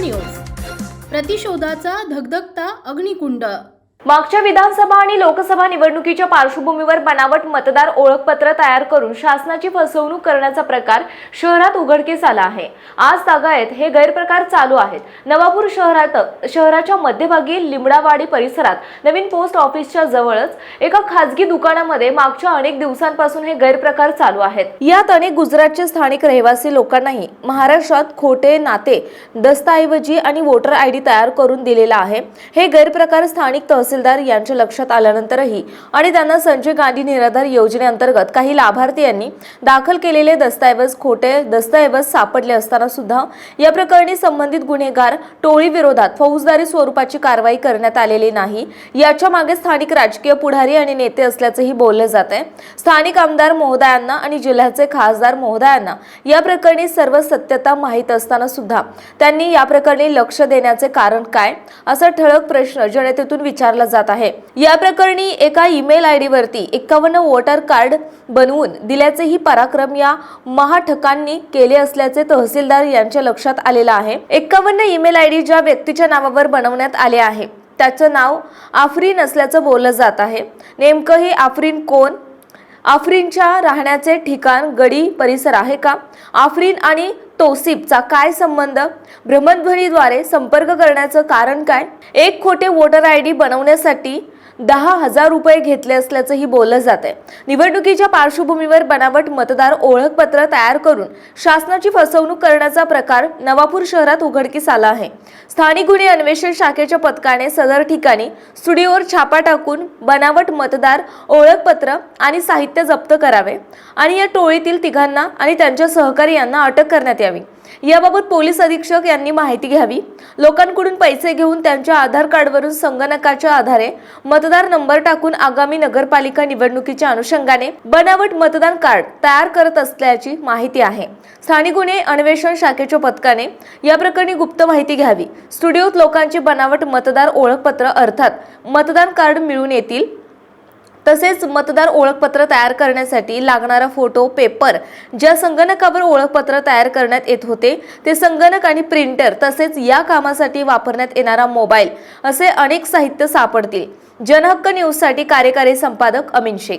News प्रतिशोधाचा धगधगता अग्निकुंड. मागच्या विधानसभा आणि लोकसभा निवडणुकीच्या पार्श्वभूमीवर बनावट मतदार ओळखपत्र तयार करून शासनाची फसवणूक करण्याचा प्रकार शहरात उघडकीस आला आहे. आज तागायत हे गैरप्रकार चालू आहेत. नवापूर शहरात शहराच्या मध्यभागी लिमडावाडी परिसरात नवीन पोस्ट ऑफिसच्या जवळच एका खासगी दुकानामध्ये मागच्या अनेक दिवसांपासून हे गैरप्रकार चालू आहेत. यात अनेक गुजरातचे स्थानिक रहिवासी लोकांनाही महाराष्ट्रात खोटे नाते दस्तऐवजी आणि वोटर आय डी तयार करून दिलेला आहे. हे गैरप्रकार स्थानिक तहसील तहसीलदार यांच्या लक्षात आल्यानंतरही आणि त्यांना संजय गांधी निराधार योजनेअंतर्गत काही लाभार्थी दाखल केलेले दस्तऐवज खोटे दस्तऐवज सापडले असताना सुद्धा या प्रकरणी संबंधित गुन्हेगार टोळी विरोधात फौजदारी स्वरूपाची कारवाई करण्यात आलेली नाही. याच्या मागे स्थानिक राजकीय पुढारी आणि नेते असल्याचंही बोललं जात आहे स्थानिक आमदार महोदयांना आणि जिल्ह्याचे खासदार महोदयांना या प्रकरणी सर्व सत्यता माहीत असताना सुद्धा त्यांनी या प्रकरणी लक्ष देण्याचे कारण काय? असा ठळक प्रश्न जनतेतून विचारला जात आहे. या प्रकरणी एका ईमेल आय डी वरती एकावन्न वोटर कार्ड बनवून दिल्याचेही पराक्रम या महाठकांनी केले असल्याचे तहसीलदार यांच्या लक्षात आलेलं आहे. एकावन्न ईमेल आय डी ज्या व्यक्तीच्या नावावर बनवण्यात आले आहे त्याचं नाव आफरीन असल्याचं बोललं जात आहे. नेमकं हे आफरीन कोण? आफ्रिनच्या राहण्याचे ठिकाण गडी परिसर आहे का? आफ्रिन आणि तोसिपचा काय संबंध? भ्रमणध्वनीद्वारे संपर्क करण्याचं कारण काय? एक खोटे वोटर आय डी बनवण्यासाठी दहा हजार रुपये घेतले असल्याचंही बोललं जात आहे निवडणुकीच्या पार्श्वभूमीवर बनावट मतदार ओळखपत्र तयार करून शासनाची फसवणूक करण्याचा प्रकार नवापूर शहरात उघडकीस आला आहे. स्थानिक गुन्हे अन्वेषण शाखेच्या पथकाने सदर ठिकाणी स्टुडिओवर छापा टाकून बनावट मतदार ओळखपत्र आणि साहित्य जप्त करावे आणि या टोळीतील तिघांना आणि त्यांच्या सहकारी यांना अटक करण्यात यावी. याबाबत पोलीस अधीक्षक यांनी माहिती घ्यावी. लोकांकडून पैसे घेऊन त्यांच्या आधार कार्डवरून संगणकाच्या आधारे मतदार नंबर टाकून आगामी नगरपालिका निवडणुकीच्या अनुषंगाने बनावट मतदान कार्ड तयार करत असल्याची माहिती आहे. स्थानिक गुन्हे अन्वेषण शाखेच्या पथकाने या प्रकरणी गुप्त माहिती घ्यावी. स्टुडिओत लोकांची बनावट मतदार ओळखपत्र अर्थात मतदान कार्ड मिळून येतील. तसेच मतदार ओळखपत्र तयार करण्यासाठी लागणारा फोटो पेपर ज्या संगणकावर ओळखपत्र तयार करण्यात येत होते ते संगणक आणि प्रिंटर तसेच या कामासाठी वापरण्यात येणारा मोबाईल असे अनेक साहित्य सापडतील. जनहक्क न्यूजसाठी कार्यकारी संपादक अमिन शेख.